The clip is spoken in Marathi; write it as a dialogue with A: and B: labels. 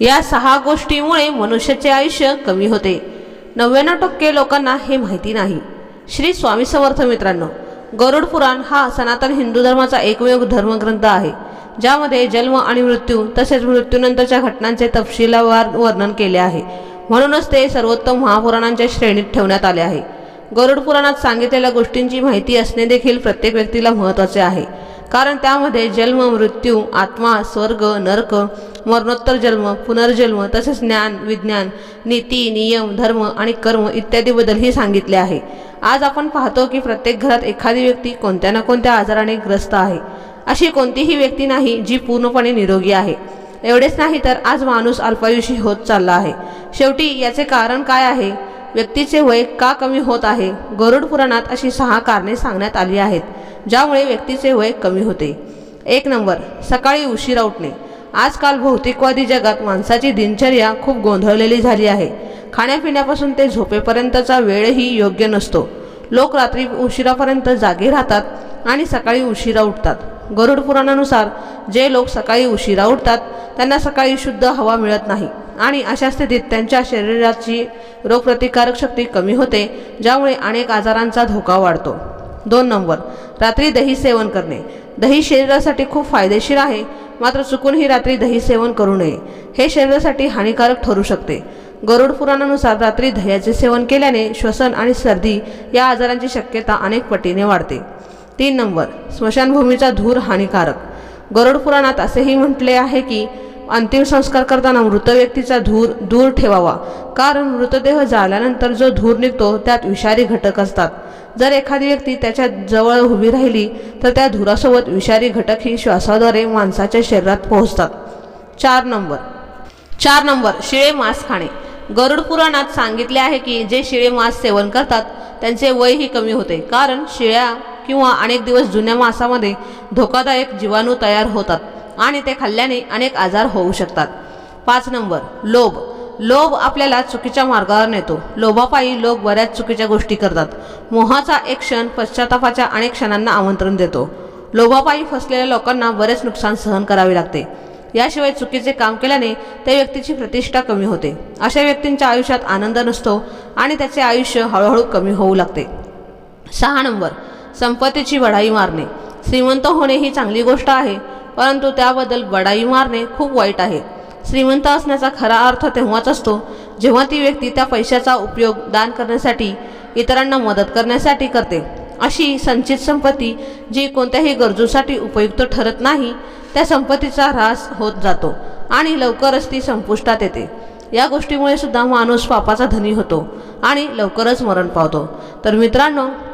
A: या सहा गोष्टीमुळे मनुष्याचे आयुष्य कमी होते. नव्याण्णव टक्के लोकांना हे माहिती नाही. श्री स्वामी समर्थ मित्रांनो गरुड पुराण हा सनातन हिंदू धर्माचा एकमेव धर्मग्रंथ आहे ज्यामध्ये जन्म आणि मृत्यू तसेच मृत्यूनंतरच्या घटनांचे तपशीलवार वर्णन केले आहे. म्हणूनच ते सर्वोत्तम महापुराणांच्या श्रेणीत ठेवण्यात आले आहे. गरुड पुराणात सांगितलेल्या गोष्टींची माहिती असणे देखील प्रत्येक व्यक्तीला महत्त्वाचे आहे. कारण त्यामध्ये जन्म मृत्यू आत्मा स्वर्ग नरक मरणोत्तर जन्म पुनर्जन्म तसेच ज्ञान विज्ञान नीती नियम धर्म आणि कर्म इत्यादीबद्दलही सांगितले आहे. आज आपण पाहतो की प्रत्येक घरात एखादी व्यक्ती कोणत्या ना कोणत्या आजाराने ग्रस्त आहे. अशी कोणतीही व्यक्ती नाही जी पूर्णपणे निरोगी आहे. एवढेच नाही तर आज माणूस अल्पायुषी होत चालला आहे. शेवटी याचे कारण काय आहे? व्यक्तीचे वय का कमी होत आहे? गरुड पुराणात अशी सहा कारणे सांगण्यात आली आहेत ज्यामुळे व्यक्तीचे वय कमी होते. एक नंबर सकाळी उशिरा उठणे. आजकाल भौतिकवादी जगात माणसाची दिनचर्या खूप गोंधळलेली झाली आहे. खाण्यापिण्यापासून ते झोपेपर्यंतचा वेळही योग्य नसतो. लोक रात्री उशिरापर्यंत जागे राहतात आणि सकाळी उशिरा उठतात. गरुड पुराणानुसार जे लोक सकाळी उशिरा उठतात त्यांना सकाळी शुद्ध हवा मिळत नाही. आणि अशा स्थितीत त्यांच्या शरीराची रोगप्रतिकारक शक्ती कमी होते ज्यामुळे अनेक आजारांचा धोका वाढतो. दोन नंबर रात्री दही सेवन करणे. दही शरीरासाठी खूप फायदेशीर आहे मात्र चुकूनही रात्री दही सेवन करू नये. हे शरीरासाठी हानिकारक ठरू शकते. गरुड पुराणानुसार रात्री दह्याचे सेवन केल्याने श्वसन आणि सर्दी या आजारांची शक्यता अनेक पटीने वाढते. तीन नंबर स्मशानभूमीचा धूर हानिकारक. गरुड पुराणात असेही म्हटले आहे की अंतिम संस्कार करताना मृत व्यक्तीचा धूर दूर ठेवावा. कारण मृतदेह जाळल्यानंतर जो धूर निघतो त्यात विषारी घटक असतात. जर एखादी व्यक्ती त्याच्याजवळ उभी राहिली तर त्या धुरासोबत विषारी घटक ही श्वासाद्वारे माणसाच्या शरीरात पोहोचतात. चार नंबर. चार नंबर. शिळे मांस खाणे. गरुड पुराणात सांगितले आहे की जे शिळे मांस सेवन करतात त्यांचे वयही कमी होते. कारण शिळ्या किंवा अनेक दिवस जुन्या मांसामध्ये धोकादायक जीवाणू तयार होतात. आणि ते खाल्ल्याने अनेक आजार होऊ शकतात. पाच नंबर लोभ. लोभ आपल्याला चुकीच्या मार्गावर नेतो. लोभापायी लोक बऱ्याच चुकीच्या गोष्टी करतात. मोहाचा एक क्षण पश्चातापाच्या अनेक क्षणांना आमंत्रण देतो. लोभापायी फसलेल्या लोकांना बरेच नुकसान सहन करावे लागते. याशिवाय चुकीचे काम केल्याने त्या व्यक्तीची प्रतिष्ठा कमी होते. अशा व्यक्तींच्या आयुष्यात आनंद नसतो आणि त्याचे आयुष्य हळूहळू कमी होऊ लागते. सहा नंबर संपत्तीची बढाई मारणे. श्रीमंत होणे ही चांगली गोष्ट आहे परंतु त्याबद्दल बढाई मारणे खूप वाईट आहे. श्रीमंत असण्याचा खरा अर्थ तेव्हाच असतो जेव्हा ती व्यक्ती त्या पैशाचा उपयोग दान करण्यासाठी इतरांना मदत करण्यासाठी करते. अशी संचित संपत्ती जी कोणत्याही गरजूसाठी उपयुक्त ठरत नाही त्या संपत्तीचा ऱ्हास होत जातो आणि लवकरच ती संपुष्टात येते. या गोष्टीमुळे सुद्धा माणूस पापाचा धनी होतो आणि लवकरच मरण पावतो. तर मित्रांनो